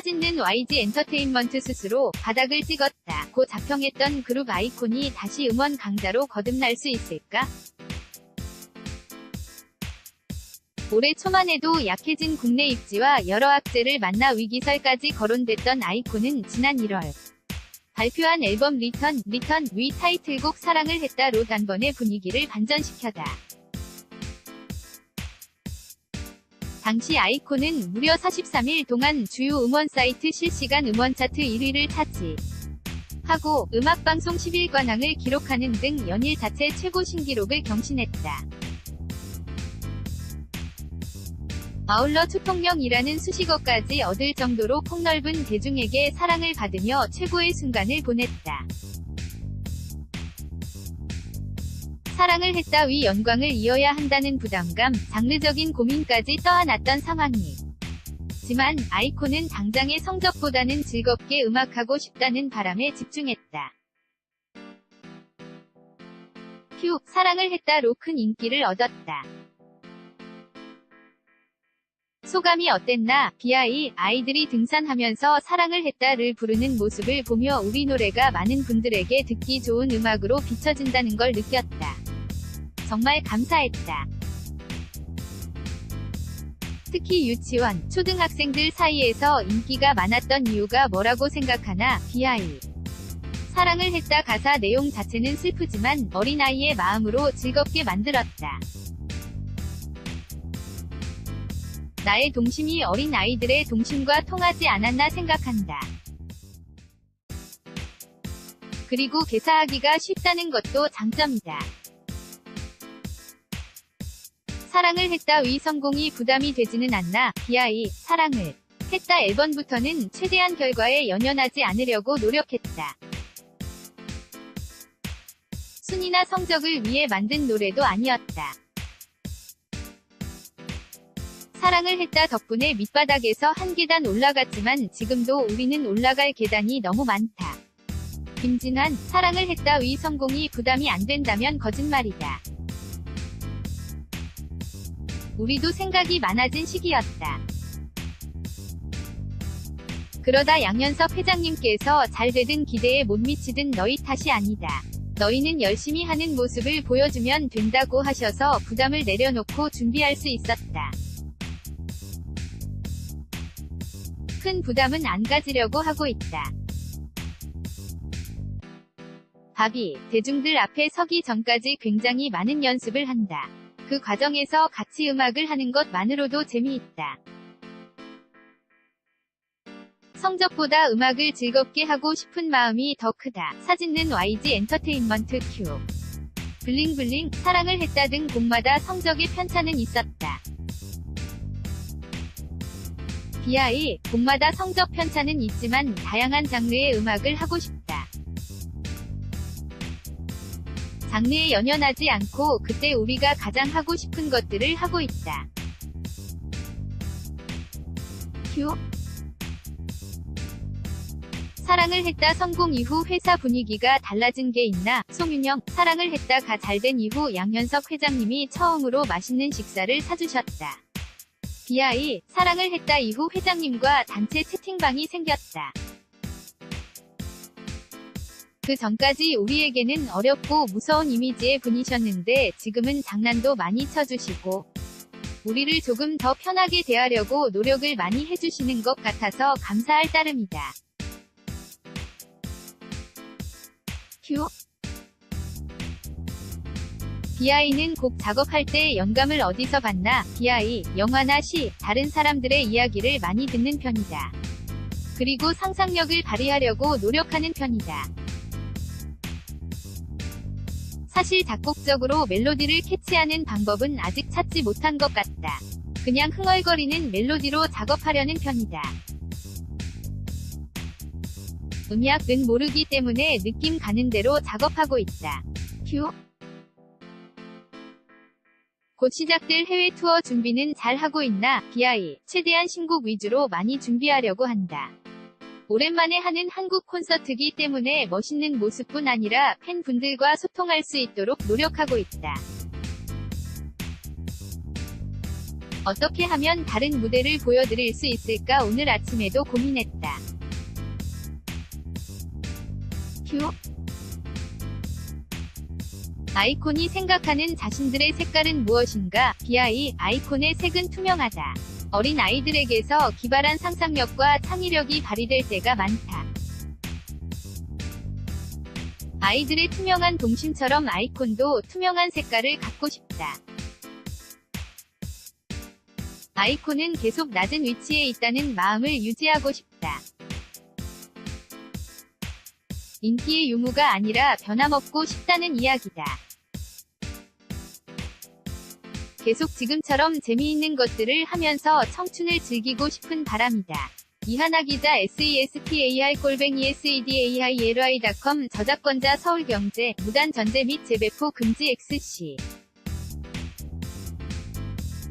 사진는 YG 엔터테인먼트 스스로 바닥을 찍었다. 고 자평했던 그룹 아이콘이 다시 음원 강자로 거듭날 수 있을까? 올해 초만 해도 약해진 국내 입지와 여러 악재를 만나 위기설까지 거론됐던 아이콘은 지난 1월 발표한 앨범 리턴, 리턴 위 타이틀곡 사랑을 했다로 단번에 분위기를 반전시켜다. 당시 아이콘은 무려 43일 동안 주요 음원 사이트 실시간 음원 차트 1위를 차지. 하고 음악방송 10일관왕을 기록하는 등 연일 자체 최고 신기록을 경신했다. 아울러 초통령이라는 수식어까지 얻을 정도로 폭넓은 대중에게 사랑을 받으며 최고의 순간을 보냈다. 사랑을 했다 위 영광을 이어야 한다는 부담감, 장르적인 고민까지 떠안았던 상황이. 지만 아이콘은 당장의 성적보다는 즐겁게 음악하고 싶다는 바람에 집중했다. 휴, 사랑을 했다로 큰 인기를 얻었다. 소감이 어땠나? 비아이 아이들이 등산하면서 사랑을 했다를 부르는 모습을 보며 우리 노래가 많은 분들에게 듣기 좋은 음악으로 비춰진다는 걸 느꼈다. 정말 감사했다. 특히 유치원, 초등학생들 사이에서 인기가 많았던 이유가 뭐라고 생각하나? 비아이 사랑을 했다 가사 내용 자체는 슬프지만 어린아이의 마음으로 즐겁게 만들었다. 나의 동심이 어린 아이들의 동심과 통하지 않았나 생각한다. 그리고 개사하기가 쉽다는 것도 장점이다. 사랑을 했다 위 성공이 부담이 되지는 않나, 비아이, 사랑을 했다 앨범부터는 최대한 결과에 연연하지 않으려고 노력했다. 순위나 성적을 위해 만든 노래도 아니었다. 사랑을 했다 덕분에 밑바닥에서 한 계단 올라갔지만 지금도 우리는 올라갈 계단이 너무 많다. 김진환, 사랑을 했다 위 성공이 부담이 안 된다면 거짓말이다. 우리도 생각이 많아진 시기였다. 그러다 양현석 회장님께서 잘 되든 기대에 못 미치든 너희 탓이 아니다. 너희는 열심히 하는 모습을 보여주면 된다고 하셔서 부담을 내려놓고 준비할 수 있었다. 큰 부담은 안 가지려고 하고 있다. 바비, 대중들 앞에 서기 전까지 굉장히 많은 연습을 한다. 그 과정에서 같이 음악을 하는 것만으로도 재미있다. 성적보다 음악을 즐겁게 하고 싶은 마음이 더 크다. 사진는 YG 엔터테인먼트 큐. 블링블링, 사랑을 했다 등 곡마다 성적의 편차는 있었다. 비아이, 곡마다 성적 편차는 있지만 다양한 장르의 음악을 하고 싶다. 장르에 연연하지 않고 그때 우리가 가장 하고 싶은 것들을 하고 있다. 휴. 사랑을 했다 성공 이후 회사 분위기가 달라진 게 있나? 송윤영, 사랑을 했다가 잘 된 이후 양현석 회장님이 처음으로 맛있는 식사를 사주셨다. 비아이, 사랑을 했다 이후 회장님과 단체 채팅방이 생겼다. 그 전까지 우리에게는 어렵고 무서운 이미지의 분이셨는데 지금은 장난도 많이 쳐주시고 우리를 조금 더 편하게 대하려고 노력을 많이 해주시는 것 같아서 감사할 따름이다. 큐 비아이는 곡 작업할 때 영감을 어디서 받나? 비아이, 영화나 시, 다른 사람들의 이야기를 많이 듣는 편이다. 그리고 상상력을 발휘하려고 노력하는 편이다. 사실 작곡적으로 멜로디를 캐치하는 방법은 아직 찾지 못한 것 같다. 그냥 흥얼거리는 멜로디로 작업하려는 편이다. 음약은 모르기 때문에 느낌 가는 대로 작업하고 있다. 큐. 곧 시작될 해외 투어 준비는 잘 하고 있나? 비아이, 최대한 신곡 위주로 많이 준비하려고 한다. 오랜만에 하는 한국 콘서트기 때문에 멋있는 모습뿐 아니라 팬분들과 소통할 수 있도록 노력하고 있다. 어떻게 하면 다른 무대를 보여드릴 수 있을까 오늘 아침에도 고민했다. 휴. 아이콘이 생각하는 자신들의 색깔은 무엇인가? BI 아이콘의 색은 투명하다. 어린 아이들에게서 기발한 상상력과 창의력이 발휘될 때가 많다. 아이들의 투명한 동심처럼 아이콘도 투명한 색깔을 갖고 싶다. 아이콘은 계속 낮은 위치에 있다는 마음을 유지하고 싶다. 인기의 유무가 아니라 변함없고 싶다는 이야기다. 계속 지금처럼 재미있는 것들을 하면서 청춘을 즐기고 싶은 바람이다. 이하나 기자 SESPAR 골뱅이 SEDAILY.com 저작권자 서울경제 무단 전제 및 재배포 금지 XC